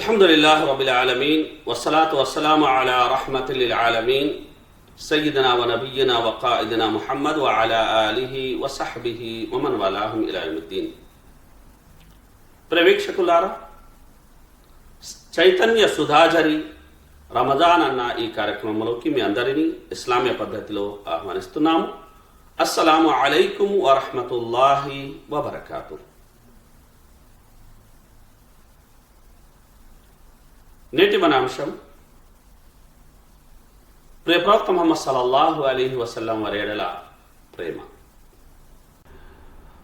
الحمد لله رب العالمين والصلاة والسلام على رحمة للعالمين سيدنا ونبينا وقائدنا محمد وعلى آله وصحبه ومن والاهم إلى يوم الدين ప్రేక్షకులారా చైతన్య సుధాజరి రమజాన్ అన్న ఈ కార్యక్రమంలోకి మీ అందరినీ ఇస్లామీయ పద్ధతిలో ఆహ్వానిస్తున్నాము అస్సలాము అలైకుం వరహమతుల్లాహి వబర్కాతు నేటి మన అంశం ప్రియప్రవక్త ప్రవక్త సలల్లాహు అలీహి వసల్లం వరేడల ప్రేమ.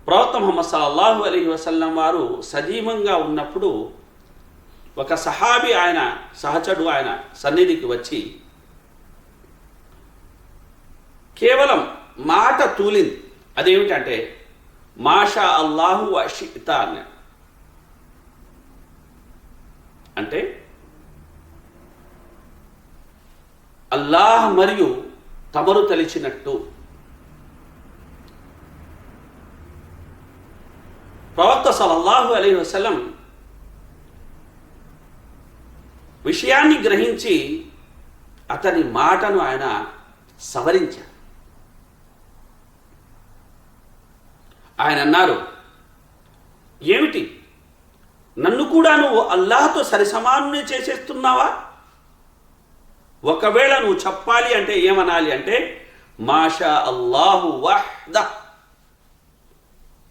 ప్రవక్త ముహమ్మద్ సలల్లాహు అలీహి వసల్లం వారు సజీవంగా ఉన్నప్పుడు ఒక సహాబి ఆయన సహచడు ఆయన సన్నిధికి వచ్చి కేవలం మాట తూలింది. అదేమిటంటే మాషా అల్లాహు అషిత అన్నాడు అంటే అల్లాహ్ మరియు తమరు తలిచినట్టు ప్రవక్త సలల్లాహు అలీ వసలం విషయాన్ని గ్రహించి అతని మాటను ఆయన సవరించారు. ఆయన అన్నారు ఏమిటి? నన్ను కూడా నువ్వు అల్లాహతో సరిసమానుని చేసేస్తున్నావా? ఒకవేళ నువ్వు చెప్పాలి అంటే ఏమనాలి అంటే మాషా అల్లాహు వహ్ద.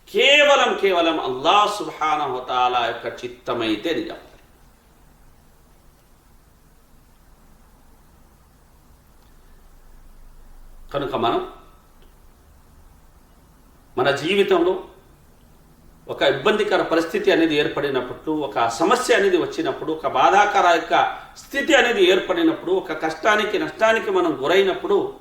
కేవలం కేవలం అల్లాహ్ సుభానహతాల యొక్క చిత్తమైతే అని చెప్పాలి కనుక మనం మన జీవితంలో ఒక ఇబ్బందికర పరిస్థితి అనేది ఏర్పడినప్పుడు ఒక సమస్య అనేది వచ్చినప్పుడు ఒక బాధాకర యొక్క స్థితి అనేది ఏర్పడినప్పుడు ఒక కష్టానికి నష్టానికి మనం గురైనప్పుడు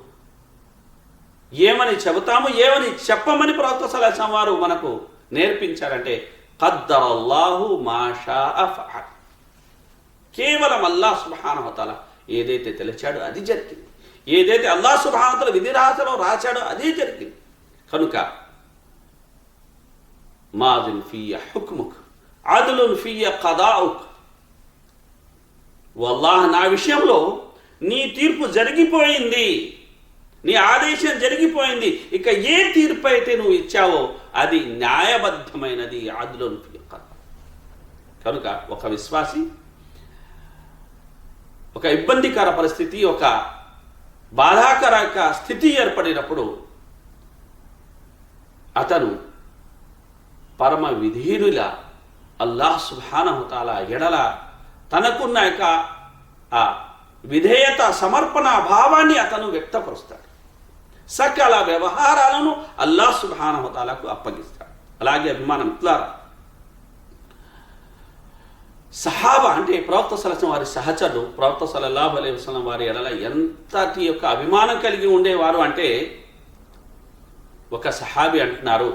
ఏమని చెబుతాము ఏమని చెప్పమని ప్రవక్త సలహా వారు మనకు నేర్పించారంటే కద్దరల్లాహు మాషా ఫఅల్ కేవలం అల్లా సుభానవతల ఏదైతే తెలిచాడో అది జరిగింది. ఏదైతే అల్లాహ్ విధి విధిరాసలో రాశాడో అదే జరిగింది. కనుక మాదున్ ఫియ హుక్ముక్ అదులున్ ఫియ కదాఉక్ వల్లాహ నా విషయంలో నీ తీర్పు జరిగిపోయింది. నీ ఆదేశం జరిగిపోయింది. ఇక ఏ తీర్పు అయితే నువ్వు ఇచ్చావో అది న్యాయబద్ధమైనది. ఆదులున్ కనుక ఒక విశ్వాసి ఒక ఇబ్బందికర పరిస్థితి ఒక బాధాకర స్థితి ఏర్పడినప్పుడు అతను పరమ విధీరుల అల్లాహ్ సుభానహుతాల ఎడల తనకున్న యొక్క ఆ విధేయత సమర్పణ భావాన్ని అతను వ్యక్తపరుస్తాడు. సకల వ్యవహారాలను అల్లాహ్ సుభానహుతాలకు అప్పగిస్తాడు. అలాగే అభిమానం ఇట్లారా సహాబా అంటే ప్రవక్త సలసం వారి సహచరులు ప్రవక్త సలల్లాహు అలై వసలం వారి ఎడల ఎంతటి యొక్క అభిమానం కలిగి ఉండేవారు అంటే ఒక సహాబి అంటున్నారు.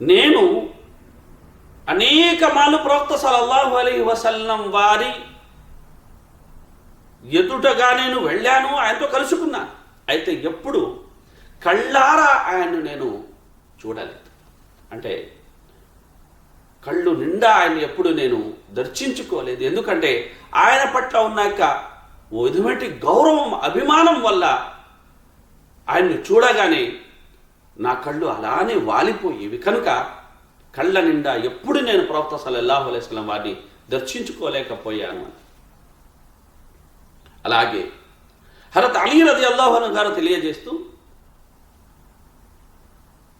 నేను అనేక మాలు ప్రవక్త సలల్లాహు అలీ వసల్లం వారి ఎదుటగా నేను వెళ్ళాను ఆయనతో కలుసుకున్నాను. అయితే ఎప్పుడు కళ్ళారా ఆయన్ను నేను చూడలేదు. అంటే కళ్ళు నిండా ఆయన ఎప్పుడు నేను దర్శించుకోలేదు. ఎందుకంటే ఆయన పట్ల ఉన్న యొక్క ఓ విధమైన గౌరవం అభిమానం వల్ల ఆయన్ని చూడగానే నా కళ్ళు అలానే వాలిపోయేవి. కనుక కళ్ళ నిండా ఎప్పుడు నేను ప్రవక్త సల్లల్లాహు అలైస్లం వారిని దర్శించుకోలేకపోయాను. అలాగే హరత్ అలీ రది అల్లాహను గారు తెలియజేస్తూ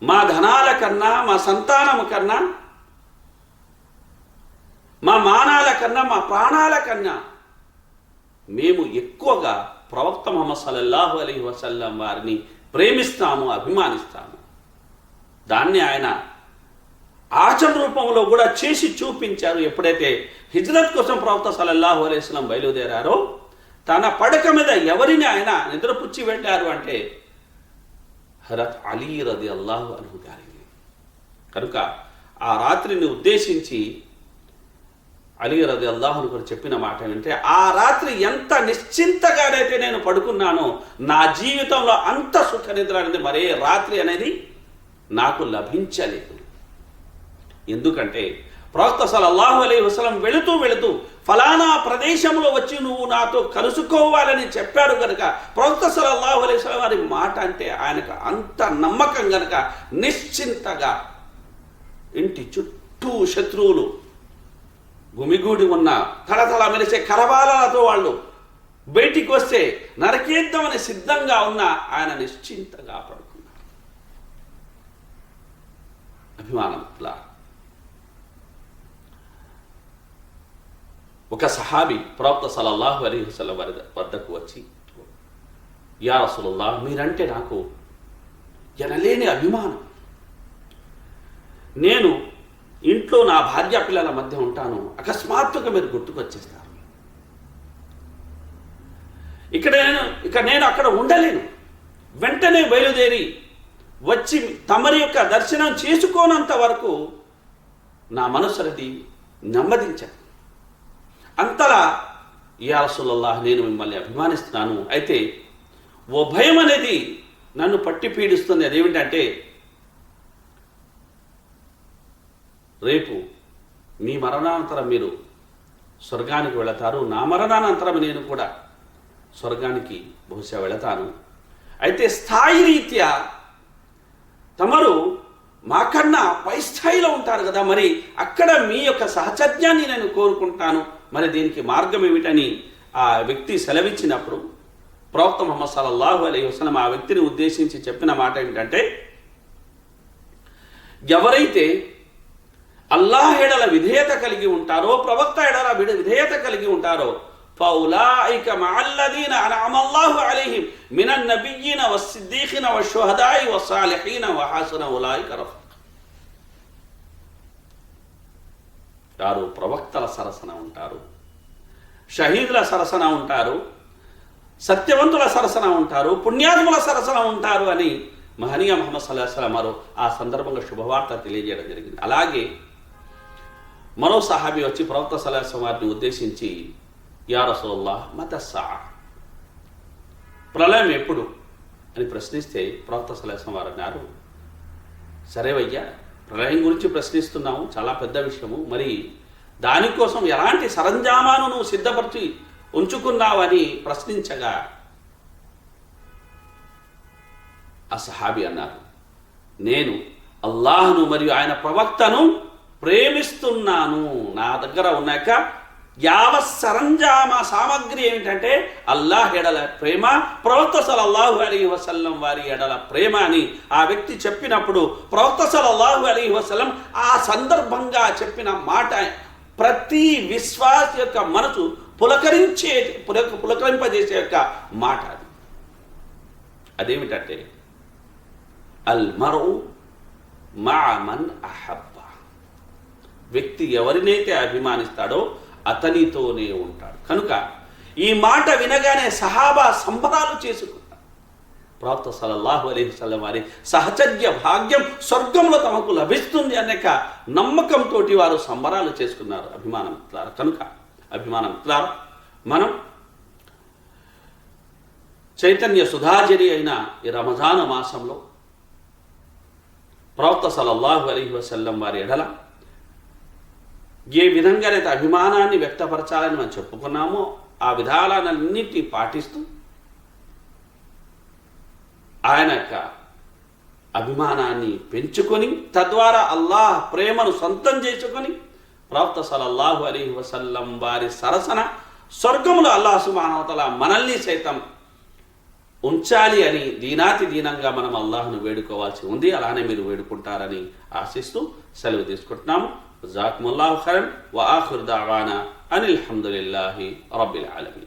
మా ధనాల కన్నా మా సంతానము కన్నా మా మానాల కన్నా మా ప్రాణాల కన్నా మేము ఎక్కువగా ప్రవక్త ముహమ్మద్ సల్లల్లాహు అలీ వసల్లం వారిని ప్రేమిస్తాము అభిమానిస్తాము. దాన్ని ఆయన ఆచరణ రూపంలో కూడా చేసి చూపించారు ఎప్పుడైతే హిజ్రత్ కోసం ప్రవక్త సలల్లాహు అలైస్లం బయలుదేరారో తన పడక మీద ఎవరిని ఆయన నిద్రపుచ్చి వెళ్ళారు అంటే హరత్ అలీ రది అల్లాహు అను గారిని. కనుక ఆ రాత్రిని ఉద్దేశించి అలీ రది అల్లాహును కూడా చెప్పిన మాట ఏంటంటే ఆ రాత్రి ఎంత నిశ్చింతగానైతే నేను పడుకున్నానో నా జీవితంలో అంత సుఖ నిద్ర అనేది మరే రాత్రి అనేది నాకు లభించలేదు. ఎందుకంటే ప్రవక్త సలల్లాహు అలైహి వసలం వెళుతూ వెళుతూ ఫలానా ప్రదేశంలో వచ్చి నువ్వు నాతో కలుసుకోవాలని చెప్పాడు కనుక ప్రవక్త సలల్లాహు అలైహి వసలం వారి మాట అంటే ఆయనకు అంత నమ్మకం గనక నిశ్చింతగా ఇంటి చుట్టూ శత్రువులు గుమిగూడి ఉన్న తలతల మెరిసే కరవాలతో వాళ్ళు బయటికి వస్తే నరకేద్దామని సిద్ధంగా ఉన్న ఆయన నిశ్చింతగా పడుకున్నారు అభిమానంలా ఒక సహాబి ప్రవక్త సలల్లాహు అలీ వసల్లం వారి వద్దకు వచ్చి యా రసూలుల్లాహ్ మీరంటే నాకు ఎనలేని అభిమానం. నేను ఇంట్లో నా భార్య పిల్లల మధ్య ఉంటాను అకస్మాత్తుగా మీరు గుర్తుకొచ్చేస్తారు. ఇక్కడ నేను ఇక నేను అక్కడ ఉండలేను. వెంటనే బయలుదేరి వచ్చి తమరి యొక్క దర్శనం చేసుకోనంత వరకు నా మనసురది నెమ్మదించాను అంతలా యా రసూలల్లాహ్ నేను మిమ్మల్ని అభిమానిస్తున్నాను. అయితే ఓ భయం అనేది నన్ను పట్టి పీడిస్తుంది. అదేమిటంటే రేపు మీ మరణానంతరం మీరు స్వర్గానికి వెళతారు. నా మరణానంతరం నేను కూడా స్వర్గానికి బహుశా వెళతాను. అయితే స్థాయి రీత్యా తమరు మాకన్నా పై స్థాయిలో ఉంటారు కదా మరి అక్కడ మీ యొక్క సహచర్యాన్ని నేను కోరుకుంటాను. మరి దీనికి మార్గం ఏమిటని ఆ వ్యక్తి సెలవిచ్చినప్పుడు ప్రవక్త ముహమ్మద్ సల్లల్లాహు అలైహి వసల్లం ఆ వ్యక్తిని ఉద్దేశించి చెప్పిన మాట ఏమిటంటే ఎవరైతే అల్లాహ్ ఎడల విధేయత కలిగి ఉంటారో ప్రవక్త ఎడల విడ- విధేయత కలిగి ఉంటారో فأولئك مع الذين أنعم الله عليهم من النبيين والصديقين والشهداء والصالحين وحسن أولئك رفيقا వారు ప్రవక్తల సరసన ఉంటారు షహీదుల సరసన ఉంటారు సత్యవంతుల సరసన ఉంటారు పుణ్యాత్ముల సరసన ఉంటారు అని మహనీయ మహమ్మద్ సల్లాహం వారు ఆ సందర్భంగా శుభవార్త తెలియజేయడం జరిగింది. అలాగే మరో సహాబీ వచ్చి ప్రవక్త సల్లాహం వారిని ఉద్దేశించి యా రసూల్లా మతస్సా ప్రళయం ఎప్పుడు? అని ప్రశ్నిస్తే ప్రవక్త సల్లాహం వారు అన్నారు సరేవయ్యా ప్రళయం గురించి ప్రశ్నిస్తున్నాము చాలా పెద్ద విషయము. మరి దానికోసం ఎలాంటి సరంజామాను నువ్వు సిద్ధపరిచి ఉంచుకున్నావని ప్రశ్నించగా ఆ సహాబి అన్నారు నేను అల్లాహ్ను మరియు ఆయన ప్రవక్తను ప్రేమిస్తున్నాను. నా దగ్గర ఉన్నాక యావత్ సరంజామ సామగ్రి ఏమిటంటే అల్లాహ్ ఎడల ప్రేమ ప్రవక్త సలల్లాహు అలీ వసల్లం వారి ఎడల ప్రేమ అని ఆ వ్యక్తి చెప్పినప్పుడు ప్రవక్త సలల్లాహు అలీ వసల్లం ఆ సందర్భంగా చెప్పిన మాట ప్రతి విశ్వాస యొక్క మనసు పులకరించే పులక పులకరింపజేసే యొక్క మాట అది. అదేమిటంటే అల్ మరో మా మన్ అహబ్బ. వ్యక్తి ఎవరినైతే అభిమానిస్తాడో అతనితోనే ఉంటాడు కనుక ఈ మాట వినగానే సహాబా సంబరాలు చేసుకుంటారు ప్రాప్త సలల్లాహు అలైహి వారి సహచర్య భాగ్యం స్వర్గంలో తమకు లభిస్తుంది అనేక నమ్మకంతో వారు సంబరాలు చేసుకున్నారు అభిమానం మిత్రులారా. కనుక అభిమానం మిత్రులారా, మనం చైతన్య సుధాజరి అయిన ఈ రమజాన మాసంలో ప్రవక్త సలల్లాహు అలీ వసల్లం వారి ఎడల ఏ విధంగానైతే అభిమానాన్ని వ్యక్తపరచాలని మనం చెప్పుకున్నామో ఆ విధానాలన్నింటినీ పాటిస్తూ ఆయన యొక్క అభిమానాన్ని పెంచుకొని తద్వారా అల్లాహ్ ప్రేమను సొంతం చేసుకొని ప్రవక్త సలల్లాహు అలీ వసల్లం వారి సరసన స్వర్గములు అల్లాహ్ సుమానవతల మనల్ని సైతం ఉంచాలి అని దీనాతి దీనంగా మనం అల్లాహ్ను వేడుకోవాల్సి ఉంది. అలానే మీరు వేడుకుంటారని ఆశిస్తూ సెలవు తీసుకుంటున్నాము. جزاكم الله خيرا وآخر دعوانا أن الحمد لله رب العالمين.